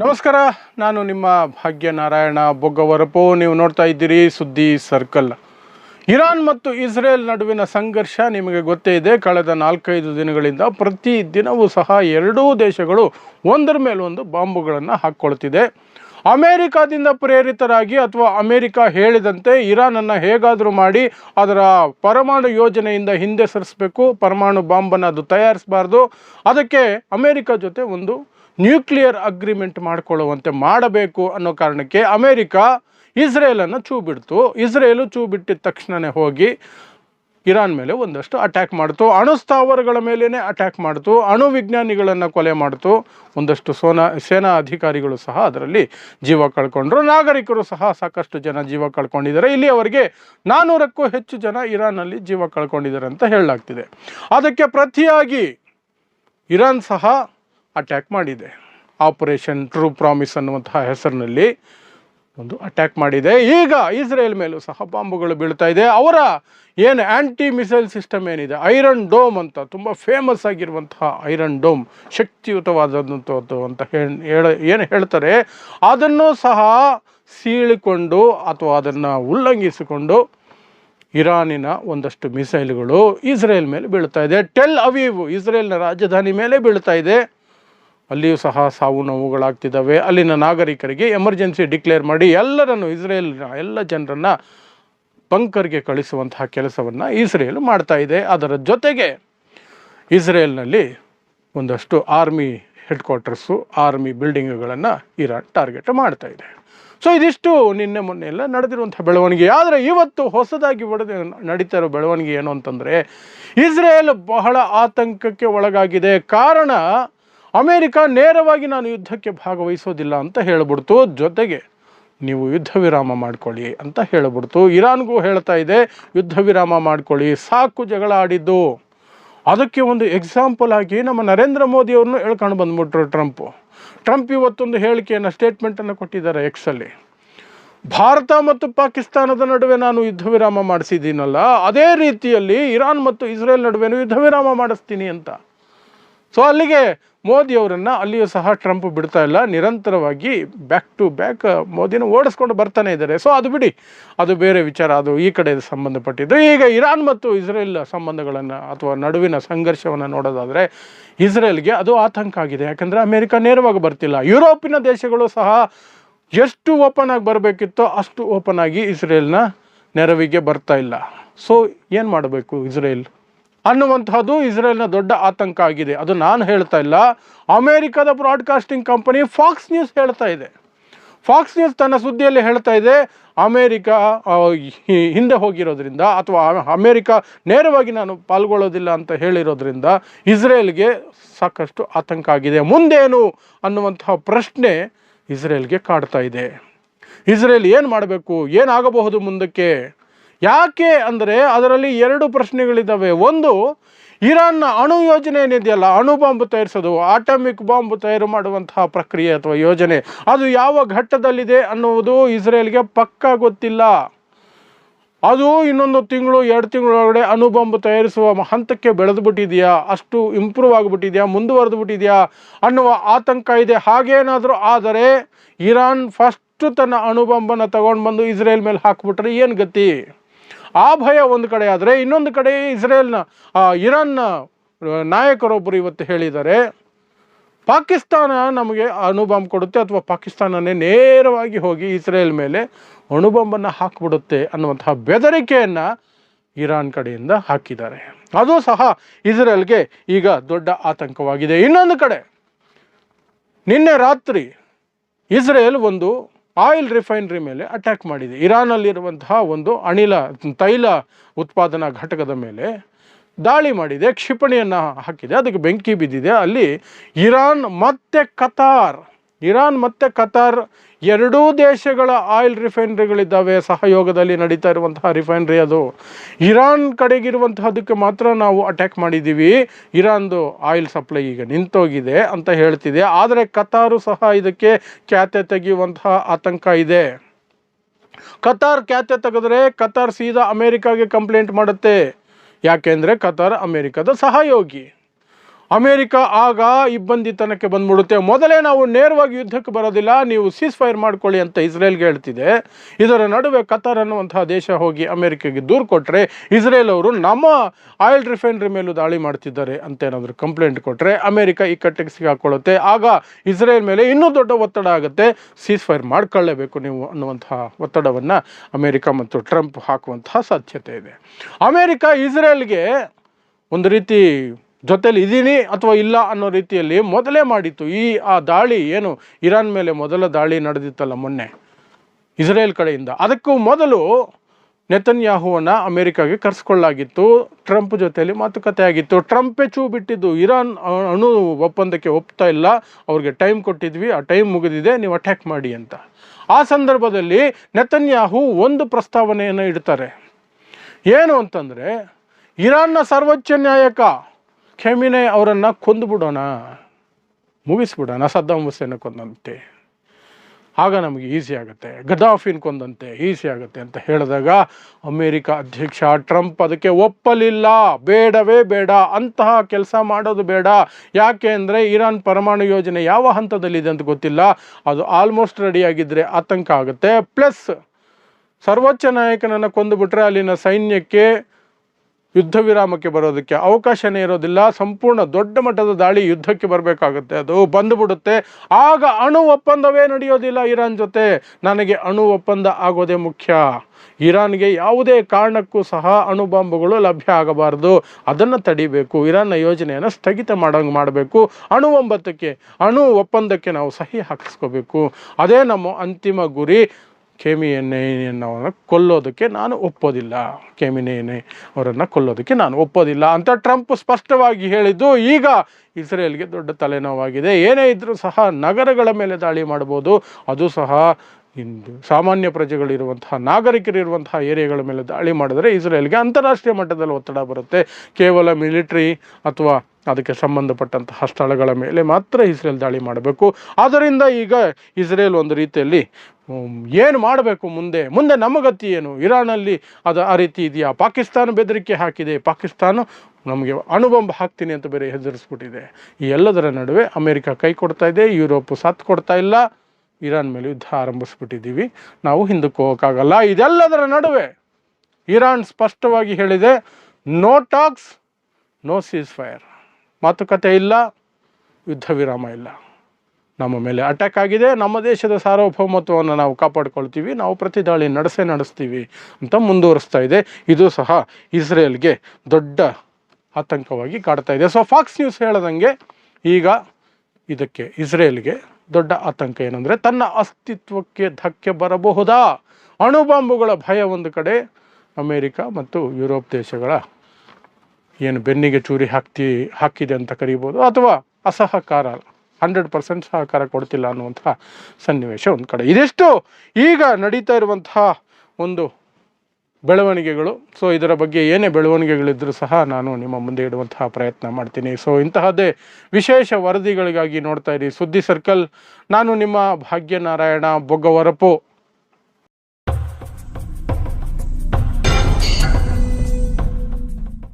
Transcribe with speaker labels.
Speaker 1: ನಮಸ್ಕಾರ, ನಾನು ನಿಮ್ಮ ಭಾಗ್ಯ ನಾರಾಯಣ ಬೊಗ್ಗವರಪು. ನೀವು ನೋಡ್ತಾ ಇದ್ದೀರಿ ಸುದ್ದಿ ಸರ್ಕಲ್. ಇರಾನ್ ಮತ್ತು ಇಸ್ರೇಲ್ ನಡುವಿನ ಸಂಘರ್ಷ ನಿಮಗೆ ಗೊತ್ತೇ ಇದೆ. ಕಳೆದ ನಾಲ್ಕೈದು ದಿನಗಳಿಂದ ಪ್ರತಿ ದಿನವೂ ಸಹ ಎರಡೂ ದೇಶಗಳು ಒಂದರ ಮೇಲೊಂದು ಬಾಂಬುಗಳನ್ನು ಹಾಕ್ಕೊಳ್ತಿದೆ ಅಮೇರಿಕಾದಿಂದ ಪ್ರೇರಿತರಾಗಿ ಅಥವಾ ಅಮೇರಿಕ ಹೇಳಿದಂತೆ ಇರಾನನ್ನು ಹೇಗಾದರೂ ಮಾಡಿ ಅದರ ಪರಮಾಣು ಯೋಜನೆಯಿಂದ ಹಿಂದೆ ಸರಿಸಬೇಕು, ಪರಮಾಣು ಬಾಂಬನ್ನು ಅದು ತಯಾರಿಸಬಾರ್ದು. ಅದಕ್ಕೆ ಅಮೇರಿಕ ಜೊತೆ ಒಂದು ನ್ಯೂಕ್ಲಿಯರ್ ಅಗ್ರಿಮೆಂಟ್ ಮಾಡಿಕೊಳ್ಳುವಂತೆ ಮಾಡಬೇಕು ಅನ್ನೋ ಕಾರಣಕ್ಕೆ ಅಮೇರಿಕ ಇಸ್ರೇಲನ್ನು ಚೂ ಬಿಡ್ತು ಇಸ್ರೇಲು ಚೂ ಬಿಟ್ಟಿದ ತಕ್ಷಣವೇ ಹೋಗಿ ಇರಾನ್ ಮೇಲೆ ಒಂದಷ್ಟು ಅಟ್ಯಾಕ್ ಮಾಡಿತು. ಅಣು ಸ್ಥಾವರಗಳ ಮೇಲೇ ಅಟ್ಯಾಕ್ ಮಾಡಿತು. ಅಣು ವಿಜ್ಞಾನಿಗಳನ್ನು ಕೊಲೆ ಮಾಡಿತು. ಒಂದಷ್ಟು ಸೋನಾ, ಸೇನಾ ಅಧಿಕಾರಿಗಳು ಸಹ ಅದರಲ್ಲಿ ಜೀವ ಕಳ್ಕೊಂಡ್ರು. ನಾಗರಿಕರು ಸಹ ಸಾಕಷ್ಟು ಜನ ಜೀವ ಕಳ್ಕೊಂಡಿದ್ದಾರೆ. ಇಲ್ಲಿಯವರೆಗೆ ನಾನ್ನೂರಕ್ಕೂ ಹೆಚ್ಚು ಜನ ಇರಾನ್ನಲ್ಲಿ ಜೀವ ಕಳ್ಕೊಂಡಿದ್ದಾರೆ ಅಂತ ಹೇಳಲಾಗ್ತಿದೆ. ಅದಕ್ಕೆ ಪ್ರತಿಯಾಗಿ ಇರಾನ್ ಸಹ ಅಟ್ಯಾಕ್ ಮಾಡಿದೆ. ಆಪರೇಷನ್ ಟ್ರೂ ಪ್ರಾಮಿಸ್ ಅನ್ನುವಂತಹ ಹೆಸರಿನಲ್ಲಿ ಒಂದು ಅಟ್ಯಾಕ್ ಮಾಡಿದೆ. ಈಗ ಇಸ್ರೇಲ್ ಮೇಲೂ ಸಹ ಬಾಂಬುಗಳು ಬೀಳ್ತಾ ಇದೆ. ಅವರ ಏನು ಆ್ಯಂಟಿ ಮಿಸೈಲ್ ಸಿಸ್ಟಮ್ ಏನಿದೆ? ಐರನ್ ಡೋಮ್ ಅಂತ ತುಂಬ ಫೇಮಸ್ ಆಗಿರುವಂತಹ ಐರನ್ ಡೋಮ್ ಶಕ್ತಿಯುತವಾದಂಥದ್ದು ಅಂತ ಹೇಳಿ ಏನು ಹೇಳ್ತಾರೆ? ಅದನ್ನು ಸಹ ಸೀಳಿಕೊಂಡು ಅಥವಾ ಅದನ್ನು ಉಲ್ಲಂಘಿಸಿಕೊಂಡು ಇರಾನಿನ ಒಂದಷ್ಟು ಮಿಸೈಲ್ಗಳು ಇಸ್ರೇಲ್ ಮೇಲೆ ಬೀಳ್ತಾ ಇದೆ. ಟೆಲ್ ಅವೀವು ಇಸ್ರೇಲ್ನ ರಾಜಧಾನಿ ಮೇಲೆ ಬೀಳ್ತಾ ಇದೆ. ಅಲ್ಲಿಯೂ ಸಹ ಸಾವು ನೋವುಗಳಾಗ್ತಿದ್ದಾವೆ. ಅಲ್ಲಿನ ನಾಗರಿಕರಿಗೆ ಎಮರ್ಜೆನ್ಸಿ ಡಿಕ್ಲೇರ್ ಮಾಡಿ ಎಲ್ಲರನ್ನು ಇಸ್ರೇಲ್ನ ಎಲ್ಲ ಜನರನ್ನು ಬಂಕರ್ಗೆ ಕಳಿಸುವಂತಹ ಕೆಲಸವನ್ನು ಇಸ್ರೇಲ್ ಮಾಡ್ತಾ ಇದೆ. ಅದರ ಜೊತೆಗೆ ಇಸ್ರೇಲ್ನಲ್ಲಿ ಒಂದಷ್ಟು ಆರ್ಮಿ ಹೆಡ್ ಕ್ವಾರ್ಟರ್ಸು ಆರ್ಮಿ ಬಿಲ್ಡಿಂಗ್ಗಳನ್ನು ಇರಾನ್ ಟಾರ್ಗೆಟ್ ಮಾಡ್ತಾ ಇದೆ. ಸೊ, ಇದಿಷ್ಟು ನಿನ್ನೆ ಮೊನ್ನೆ ಎಲ್ಲ ನಡೆದಿರುವಂಥ ಬೆಳವಣಿಗೆ. ಆದರೆ ಇವತ್ತು ಹೊಸದಾಗಿ ಒಡೆದ ನಡೀತಾ ಬೆಳವಣಿಗೆ ಏನು ಅಂತಂದರೆ, ಇಸ್ರೇಲ್ ಬಹಳ ಆತಂಕಕ್ಕೆ ಒಳಗಾಗಿದೆ. ಕಾರಣ ಅಮೇರಿಕ ನೇರವಾಗಿ ನಾನು ಯುದ್ಧಕ್ಕೆ ಭಾಗವಹಿಸೋದಿಲ್ಲ ಅಂತ ಹೇಳಿಬಿಡ್ತು. ಜೊತೆಗೆ ನೀವು ಯುದ್ಧ ವಿರಾಮ ಮಾಡ್ಕೊಳ್ಳಿ ಅಂತ ಹೇಳಿಬಿಡ್ತು. ಇರಾನ್ಗೂ ಹೇಳ್ತಾ ಇದೆ, ಯುದ್ಧ ವಿರಾಮ ಮಾಡ್ಕೊಳ್ಳಿ. ಸಾಕು ಜಗಳ ಆಡಿದ್ದು. ಅದಕ್ಕೆ ಒಂದು ಎಕ್ಸಾಂಪಲ್ ಆಗಿ ನಮ್ಮ ನರೇಂದ್ರ ಮೋದಿ ಅವ್ರನ್ನು ಹೇಳ್ಕೊಂಡು ಬಂದ್ಬಿಟ್ರು ಟ್ರಂಪು. ಟ್ರಂಪ್ ಇವತ್ತೊಂದು ಹೇಳಿಕೆಯನ್ನು ಸ್ಟೇಟ್ಮೆಂಟನ್ನು ಕೊಟ್ಟಿದ್ದಾರೆ ಎಕ್ಸಲ್ಲಿ ಭಾರತ ಮತ್ತು ಪಾಕಿಸ್ತಾನದ ನಡುವೆ ನಾನು ಯುದ್ಧ ವಿರಾಮ ಮಾಡಿಸಿದ್ದೀನಲ್ಲ, ಅದೇ ರೀತಿಯಲ್ಲಿ ಇರಾನ್ ಮತ್ತು ಇಸ್ರೇಲ್ ನಡುವೆ ಯುದ್ಧ ವಿರಾಮ ಮಾಡಿಸ್ತೀನಿ ಅಂತ. ಸೊ ಅಲ್ಲಿಗೆ ಮೋದಿ ಅವರನ್ನು ಅಲ್ಲಿಯೂ ಸಹ ಟ್ರಂಪ್ ಬಿಡ್ತಾ ಇಲ್ಲ. ನಿರಂತರವಾಗಿ ಬ್ಯಾಕ್ ಟು ಬ್ಯಾಕ್ ಮೋದಿನ ಓಡಿಸ್ಕೊಂಡು ಬರ್ತಾನೆ ಇದ್ದಾರೆ. ಸೊ ಅದು ಬಿಡಿ. ಅದು ಬೇರೆ ವಿಚಾರ. ಅದು ಈ ಕಡೆ ಸಂಬಂಧಪಟ್ಟಿದ್ದು. ಈಗ ಇರಾನ್ ಮತ್ತು ಇಸ್ರೇಲ್ ಸಂಬಂಧಗಳನ್ನು ಅಥವಾ ನಡುವಿನ ಸಂಘರ್ಷವನ್ನು ನೋಡೋದಾದರೆ ಇಸ್ರೇಲ್ಗೆ ಅದು ಆತಂಕ ಆಗಿದೆ. ಯಾಕಂದರೆ ಅಮೇರಿಕ ನೇರವಾಗಿ ಬರ್ತಿಲ್ಲ. ಯುರೋಪಿನ ದೇಶಗಳು ಸಹ ಎಷ್ಟು ಓಪನ್ ಆಗಿ ಬರಬೇಕಿತ್ತೋ ಅಷ್ಟು ಓಪನ್ ಆಗಿ ಇಸ್ರೇಲ್ನ ನೆರವಿಗೆ ಬರ್ತಾ ಇಲ್ಲ. ಸೊ ಏನು ಮಾಡಬೇಕು ಇಸ್ರೇಲ್? ಅನ್ನುವಂತಹದ್ದು ಇಸ್ರೇಲ್ನ ದೊಡ್ಡ ಆತಂಕ ಆಗಿದೆ. ಅದು ನಾನು ಹೇಳ್ತಾ ಇಲ್ಲ. ಅಮೇರಿಕದ ಬ್ರಾಡ್ಕಾಸ್ಟಿಂಗ್ ಕಂಪನಿ ಫಾಕ್ಸ್ ನ್ಯೂಸ್ ಹೇಳ್ತಾ ಇದೆ. ಫಾಕ್ಸ್ ನ್ಯೂಸ್ ತನ್ನ ಸುದ್ದಿಯಲ್ಲಿ ಹೇಳ್ತಾ ಇದೆ, ಅಮೇರಿಕ ಹಿಂದೆ ಹೋಗಿರೋದ್ರಿಂದ ಅಥವಾ ಅಮೇರಿಕ ನೇರವಾಗಿ ನಾನು ಪಾಲ್ಗೊಳ್ಳೋದಿಲ್ಲ ಅಂತ ಹೇಳಿರೋದ್ರಿಂದ ಇಸ್ರೇಲ್ಗೆ ಸಾಕಷ್ಟು ಆತಂಕ ಆಗಿದೆ. ಮುಂದೇನು ಅನ್ನುವಂತಹ ಪ್ರಶ್ನೆ ಇಸ್ರೇಲ್ಗೆ ಕಾಡ್ತಾ ಇದೆ. ಇಸ್ರೇಲ್ ಏನು ಮಾಡಬೇಕು? ಏನಾಗಬಹುದು ಮುಂದಕ್ಕೆ? ಯಾಕೆ ಅಂದರೆ ಅದರಲ್ಲಿ ಎರಡು ಪ್ರಶ್ನೆಗಳಿದ್ದಾವೆ. ಒಂದು, ಇರಾನ್ನ ಅಣು ಯೋಜನೆ ಏನಿದೆಯಲ್ಲ, ಅಣು ಬಾಂಬ್ ತಯಾರಿಸೋದು, ಆಟಮಿಕ್ ಬಾಂಬ್ ತಯಾರು ಮಾಡುವಂತಹ ಪ್ರಕ್ರಿಯೆ ಅಥವಾ ಯೋಜನೆ, ಅದು ಯಾವ ಘಟ್ಟದಲ್ಲಿದೆ ಅನ್ನುವುದು ಇಸ್ರೇಲ್ಗೆ ಪಕ್ಕಾ ಗೊತ್ತಿಲ್ಲ. ಅದು ಇನ್ನೊಂದು ತಿಂಗಳು, ಎರಡು ತಿಂಗಳೊಳಗಡೆ ಅಣು ಬಾಂಬ್ ತಯಾರಿಸುವ ಹಂತಕ್ಕೆ ಬೆಳೆದು ಬಿಟ್ಟಿದೆಯಾ ಅಷ್ಟು ಇಂಪ್ರೂವ್ ಆಗಿಬಿಟ್ಟಿದೆಯಾ ಮುಂದುವರೆದು ಬಿಟ್ಟಿದೆಯಾ ಅನ್ನುವ ಆತಂಕ ಇದೆ. ಹಾಗೇನಾದರೂ ಆದರೆ ಇರಾನ್ ಫಸ್ಟು ತನ್ನ ಅಣು ಬಾಂಬನ್ನು ತಗೊಂಡು ಬಂದು ಇಸ್ರೇಲ್ ಮೇಲೆ ಹಾಕ್ಬಿಟ್ರೆ ಏನು ಗತಿ? ಆ ಭಯ ಒಂದು ಕಡೆ ಆದರೆ ಇನ್ನೊಂದು ಕಡೆ ಇಸ್ರೇಲ್ನ ಇರಾನ್ನ ನಾಯಕರೊಬ್ಬರು ಇವತ್ತು ಹೇಳಿದ್ದಾರೆ, ಪಾಕಿಸ್ತಾನ ನಮಗೆ ಅಣುಬಾಂಬ್ ಕೊಡುತ್ತೆ ಅಥವಾ ಪಾಕಿಸ್ತಾನನೇ ನೇರವಾಗಿ ಹೋಗಿ ಇಸ್ರೇಲ್ ಮೇಲೆ ಅಣುಬಾಂಬನ್ನು ಹಾಕಿಬಿಡುತ್ತೆ ಅನ್ನುವಂತಹ ಬೆದರಿಕೆಯನ್ನು ಇರಾನ್ ಕಡೆಯಿಂದ ಹಾಕಿದ್ದಾರೆ. ಅದು ಸಹ ಇಸ್ರೇಲ್ಗೆ ಈಗ ದೊಡ್ಡ ಆತಂಕವಾಗಿದೆ. ಇನ್ನೊಂದು ಕಡೆ, ನಿನ್ನೆ ರಾತ್ರಿ ಇಸ್ರೇಲ್ ಒಂದು ಆಯಿಲ್ ರಿಫೈನರಿ ಮೇಲೆ ಅಟ್ಯಾಕ್ ಮಾಡಿದೆ. ಇರಾನಲ್ಲಿರುವಂತಹ ಒಂದು ಅನಿಲ, ತೈಲ ಉತ್ಪಾದನಾ ಘಟಕದ ಮೇಲೆ ದಾಳಿ ಮಾಡಿದೆ, ಕ್ಷಿಪಣಿಯನ್ನು ಹಾಕಿದೆ. ಅದಕ್ಕೆ ಬೆಂಕಿ ಬಿದ್ದಿದೆ. ಅಲ್ಲಿ ಇರಾನ್ ಮತ್ತು ಕತಾರ್ ಇರಾನ್ ಮತ್ತು ಕತಾರ್ ಎರಡೂ ದೇಶಗಳ ಆಯಿಲ್ ರಿಫೈನರಿಗಳಿದ್ದಾವೆ. ಸಹಯೋಗದಲ್ಲಿ ನಡೀತಾ ಇರುವಂತಹ ರಿಫೈನರಿ ಅದು. ಇರಾನ್ ಕಡೆಗಿರುವಂತಹದಕ್ಕೆ ಮಾತ್ರ ನಾವು ಅಟ್ಯಾಕ್ ಮಾಡಿದ್ದೀವಿ. ಇರಾನ್ದು ಆಯಿಲ್ ಸಪ್ಲೈ ಈಗ ನಿಂತೋಗಿದೆ ಅಂತ ಹೇಳ್ತಿದೆ. ಆದರೆ ಕತಾರು ಸಹ ಇದಕ್ಕೆ ಖ್ಯಾತೆ ತೆಗೆಯುವಂತಹ ಆತಂಕ ಇದೆ. ಕತಾರ್ ಖ್ಯಾತೆ ತೆಗೆದ್ರೆ ಕತಾರ್ ಸೀದಾ ಅಮೇರಿಕಾಗೆ ಕಂಪ್ಲೇಂಟ್ ಮಾಡುತ್ತೆ. ಯಾಕೆಂದರೆ ಕತಾರ್ ಅಮೇರಿಕದ ಸಹಯೋಗಿ. ಅಮೇರಿಕ ಆಗ ಇಬ್ಬಂದಿತನಕ್ಕೆ ಬಂದ್ಬಿಡುತ್ತೆ. ಮೊದಲೇ ನಾವು ನೇರವಾಗಿ ಯುದ್ಧಕ್ಕೆ ಬರೋದಿಲ್ಲ, ನೀವು ಸೀಸ್ ಫೈರ್ ಮಾಡ್ಕೊಳ್ಳಿ ಅಂತ ಇಸ್ರೇಲ್ಗೆ ಹೇಳ್ತಿದೆ. ಇದರ ನಡುವೆ ಕತಾರ್ ಅನ್ನುವಂತಹ ದೇಶ ಹೋಗಿ ಅಮೇರಿಕೆಗೆ ದೂರು ಕೊಟ್ಟರೆ ಇಸ್ರೇಲ್ ಅವರು ನಮ್ಮ ಆಯಿಲ್ ರಿಫೈನರಿ ಮೇಲೂ ದಾಳಿ ಮಾಡ್ತಿದ್ದಾರೆ ಅಂತ ಏನಾದರೂ ಕಂಪ್ಲೇಂಟ್ ಕೊಟ್ಟರೆ ಅಮೇರಿಕ ಕಟ್ಟಿಗೆ ಸಿಗಾಕೊಳ್ಳುತ್ತೆ. ಆಗ ಇಸ್ರೇಲ್ ಮೇಲೆ ಇನ್ನೂ ದೊಡ್ಡ ಒತ್ತಡ ಆಗುತ್ತೆ. ಸೀಸ್ ಫೈರ್ ಮಾಡ್ಕೊಳ್ಳೇಬೇಕು ನೀವು ಅನ್ನುವಂತಹ ಒತ್ತಡವನ್ನು ಅಮೇರಿಕ ಮತ್ತು ಟ್ರಂಪ್ ಹಾಕುವಂತಹ ಸಾಧ್ಯತೆ ಇದೆ. ಅಮೇರಿಕ ಇಸ್ರೇಲ್ಗೆ ಒಂದು ರೀತಿ ಜೊತೆಲಿ ಇದ್ದೀನಿ ಅಥವಾ ಇಲ್ಲ ಅನ್ನೋ ರೀತಿಯಲ್ಲಿ ಮೊದಲೇ ಮಾಡಿತ್ತು. ಈ ಆ ದಾಳಿ ಏನು ಇರಾನ್ ಮೇಲೆ ಮೊದಲ ದಾಳಿ ನಡೆದಿತ್ತಲ್ಲ ಮೊನ್ನೆ? ಇಸ್ರೇಲ್ ಕಡೆಯಿಂದ. ಅದಕ್ಕೂ ಮೊದಲು ನೆತನ್ಯಾಹುವನ್ನು ಅಮೆರಿಕಾಗೆ ಕರೆಸ್ಕೊಳ್ಳಾಗಿತ್ತು ಟ್ರಂಪ್ ಜೊತೆಯಲ್ಲಿ ಮಾತುಕತೆ ಆಗಿತ್ತು. ಟ್ರಂಪೇ ಚೂ ಬಿಟ್ಟಿದ್ದು ಇರಾನ್ ಅಣು ಒಪ್ಪಂದಕ್ಕೆ ಒಪ್ತಾ ಇಲ್ಲ. ಅವ್ರಿಗೆ ಟೈಮ್ ಕೊಟ್ಟಿದ್ವಿ. ಆ ಟೈಮ್ ಮುಗಿದಿದೆ. ನೀವು ಅಟ್ಯಾಕ್ ಮಾಡಿ ಅಂತ. ಆ ಸಂದರ್ಭದಲ್ಲಿ ನೆತನ್ಯಾಹು ಒಂದು ಪ್ರಸ್ತಾವನೆಯನ್ನು ಇಡ್ತಾರೆ. ಏನು ಅಂತಂದರೆ, ಇರಾನ್ನ ಸರ್ವೋಚ್ಚ ನ್ಯಾಯಕ ಖೆಮಿನೆ ಅವರನ್ನು ಕೊಂದುಬಿಡೋಣ. ಮುಗಿಸ್ಬಿಡೋಣ. ಸದ್ದಾಮ್ ಹುಸೇನ ಕೊಂದಂತೆ. ಆಗ ನಮಗೆ ಈಸಿ ಆಗುತ್ತೆ. ಗದಾಫಿನ್ ಕೊಂದಂತೆ ಈಸಿ ಆಗುತ್ತೆ ಅಂತ ಹೇಳಿದಾಗ ಅಮೇರಿಕ ಅಧ್ಯಕ್ಷ ಟ್ರಂಪ್ ಅದಕ್ಕೆ ಒಪ್ಪಲಿಲ್ಲ. ಬೇಡವೇ ಬೇಡ. ಅಂತಹ ಕೆಲಸ ಮಾಡೋದು ಬೇಡ. ಯಾಕೆ ಅಂದರೆ ಇರಾನ್ ಪರಮಾಣು ಯೋಜನೆ ಯಾವ ಹಂತದಲ್ಲಿದೆ ಅಂತ ಗೊತ್ತಿಲ್ಲ. ಅದು ಆಲ್ಮೋಸ್ಟ್ ರೆಡಿ ಆಗಿದ್ದರೆ ಆತಂಕ ಆಗುತ್ತೆ. ಪ್ಲಸ್ ಸರ್ವೋಚ್ಚ ನಾಯಕನನ್ನು ಕೊಂದುಬಿಟ್ರೆ ಅಲ್ಲಿನ ಸೈನ್ಯಕ್ಕೆ ಯುದ್ಧ ವಿರಾಮಕ್ಕೆ ಬರೋದಕ್ಕೆ ಅವಕಾಶನೇ ಇರೋದಿಲ್ಲ. ಸಂಪೂರ್ಣ ದೊಡ್ಡ ಮಟ್ಟದ ದಾಳಿ ಯುದ್ಧಕ್ಕೆ ಬರಬೇಕಾಗುತ್ತೆ. ಅದು ಬಂದುಬಿಡುತ್ತೆ ಆಗ ಅಣು ಒಪ್ಪಂದವೇ ನಡೆಯೋದಿಲ್ಲ ಇರಾನ್ ಜೊತೆ. ನನಗೆ ಅಣು ಒಪ್ಪಂದ ಆಗೋದೇ ಮುಖ್ಯ. ಇರಾನ್ಗೆ ಯಾವುದೇ ಕಾರಣಕ್ಕೂ ಸಹ ಅಣು ಬಾಂಬುಗಳು ಲಭ್ಯ ಆಗಬಾರದು. ಅದನ್ನು ತಡಿಬೇಕು. ಇರಾನ್ನ ಯೋಜನೆಯನ್ನು ಸ್ಥಗಿತ ಮಾಡೋಂಗೆ ಮಾಡಬೇಕು. ಅಣು ಒಂಬತ್ತಕ್ಕೆ, ಅಣು ಒಪ್ಪಂದಕ್ಕೆ ನಾವು ಸಹಿ ಹಾಕಿಸ್ಕೋಬೇಕು. ಅದೇ ನಮ್ಮ ಅಂತಿಮ ಗುರಿ. ಕೆಮಿಎನ್ಎನವರನ್ನು ಕೊಲ್ಲೋದಕ್ಕೆ ನಾನು ಒಪ್ಪೋದಿಲ್ಲ. ಕೆಮಿನೆಯನೆ ಅವರನ್ನು ಕೊಲ್ಲೋದಕ್ಕೆ ನಾನು ಒಪ್ಪೋದಿಲ್ಲ ಅಂತ ಟ್ರಂಪ್ ಸ್ಪಷ್ಟವಾಗಿ ಹೇಳಿದ್ದು ಈಗ ಇಸ್ರೇಲ್ಗೆ ದೊಡ್ಡ ತಲೆನೋವಾಗಿದೆ. ಏನೇ ಇದ್ದರೂ ಸಹ ನಗರಗಳ ಮೇಲೆ ದಾಳಿ ಮಾಡ್ಬೋದು ಅದು ಸಹ ಇಂದು ಸಾಮಾನ್ಯ ಪ್ರಜೆಗಳಿರುವಂತಹ ನಾಗರಿಕರಿರುವಂತಹ ಏರಿಯಾಗಳ ಮೇಲೆ ದಾಳಿ ಮಾಡಿದರೆ ಇಸ್ರೇಲ್ಗೆ ಅಂತಾರಾಷ್ಟ್ರೀಯ ಮಟ್ಟದಲ್ಲಿ ಒತ್ತಡ ಬರುತ್ತೆ. ಕೇವಲ ಮಿಲಿಟ್ರಿ ಅಥವಾ ಅದಕ್ಕೆ ಸಂಬಂಧಪಟ್ಟಂತಹ ಸ್ಥಳಗಳ ಮೇಲೆ ಮಾತ್ರ ಇಸ್ರೇಲ್ ದಾಳಿ ಮಾಡಬೇಕು. ಆದ್ದರಿಂದ ಈಗ ಇಸ್ರೇಲ್ ಒಂದು ರೀತಿಯಲ್ಲಿ ಏನು ಮಾಡಬೇಕು ಮುಂದೆ? ಮುಂದೆ ನಮ್ಮ ಗತಿ ಏನು? ಇರಾನಲ್ಲಿ ಅದು ಆ ರೀತಿ ಇದೆಯಾ? ಪಾಕಿಸ್ತಾನ ಬೆದರಿಕೆ ಹಾಕಿದೆ. ಪಾಕಿಸ್ತಾನ ನಮಗೆ ಅಣುಬಂಬ್ ಹಾಕ್ತೀನಿ ಅಂತ ಬೇರೆ ಹೆದರಿಸ್ಬಿಟ್ಟಿದೆ. ಈ ಎಲ್ಲದರ ನಡುವೆ ಅಮೆರಿಕ ಕೈ ಕೊಡ್ತಾ ಇದೆ, ಯುರೋಪ್ ಸಾಥ್ ಕೊಡ್ತಾ ಇಲ್ಲ. ಇರಾನ್ ಮೇಲೆ ಯುದ್ಧ ಆರಂಭಿಸ್ಬಿಟ್ಟಿದ್ದೀವಿ. ನಾವು ಹಿಂದಕ್ಕೆ ಹೋಗೋಕ್ಕಾಗಲ್ಲ ಇದೆಲ್ಲದರ ನಡುವೆ ಇರಾನ್ ಸ್ಪಷ್ಟವಾಗಿ ಹೇಳಿದೆ no talks no ceasefire ಮಾತುಕತೆ ಇಲ್ಲ, ಯುದ್ಧ ವಿರಾಮ ಇಲ್ಲ. ನಮ್ಮ ಮೇಲೆ ಅಟ್ಯಾಕ್ ಆಗಿದೆ. ನಮ್ಮ ದೇಶದ ಸಾರ್ವಭೌಮತ್ವವನ್ನು ನಾವು ಕಾಪಾಡ್ಕೊಳ್ತೀವಿ. ನಾವು ಪ್ರತಿದಾಳಿ ನಡೆಸೆ ನಡೆಸ್ತೀವಿ ಅಂತ ಮುಂದುವರಿಸ್ತಾ ಇದೆ. ಇದು ಸಹ ಇಸ್ರೇಲ್ಗೆ ದೊಡ್ಡ ಆತಂಕವಾಗಿ ಕಾಡ್ತಾ ಇದೆ. ಸೊ ಫಾಕ್ಸ್ ನ್ಯೂಸ್ ಹೇಳದಂಗೆ ಈಗ ಇದಕ್ಕೆ, ಇಸ್ರೇಲ್ಗೆ ದೊಡ್ಡ ಆತಂಕ ಏನಂದರೆ ತನ್ನ ಅಸ್ತಿತ್ವಕ್ಕೆ ಧಕ್ಕೆ ಬರಬಹುದಾ? ಅಣುಬಾಂಬುಗಳ ಭಯ ಒಂದು ಕಡೆ, ಅಮೇರಿಕ ಮತ್ತು ಯುರೋಪ್ ದೇಶಗಳ ಏನು ಬೆನ್ನಿಗೆ ಚೂರಿ ಹಾಕ್ತಿ, ಹಾಕಿದೆ ಅಂತ ಕರಿಬೋದು, ಅಥವಾ ಅಸಹಕಾರ, ಹಂಡ್ರೆಡ್ ಪರ್ಸೆಂಟ್ ಸಹಕಾರ ಕೊಡ್ತಿಲ್ಲ ಅನ್ನುವಂತಹ ಸನ್ನಿವೇಶ ಒಂದು ಕಡೆ. ಇದೆಷ್ಟು ಈಗ ನಡೀತಾ ಇರುವಂತಹ ಒಂದು ಬೆಳವಣಿಗೆಗಳು. ಸೊ ಇದರ ಬಗ್ಗೆ ಏನೇ ಬೆಳವಣಿಗೆಗಳಿದ್ದರೂ ಸಹ ನಾನು ನಿಮ್ಮ ಮುಂದೆ ಇಡುವಂತಹ ಪ್ರಯತ್ನ ಮಾಡ್ತೀನಿ. ಸೊ ಇಂತಹದ್ದೇ ವಿಶೇಷ ವರದಿಗಳಿಗಾಗಿ ನೋಡ್ತಾ ಇರಿ. ಸುದ್ದಿ ಸರ್ಕಲ್, ನಾನು ನಿಮ್ಮ ಭಾಗ್ಯನಾರಾಯಣ ಬೊಗ್ಗವರಪು.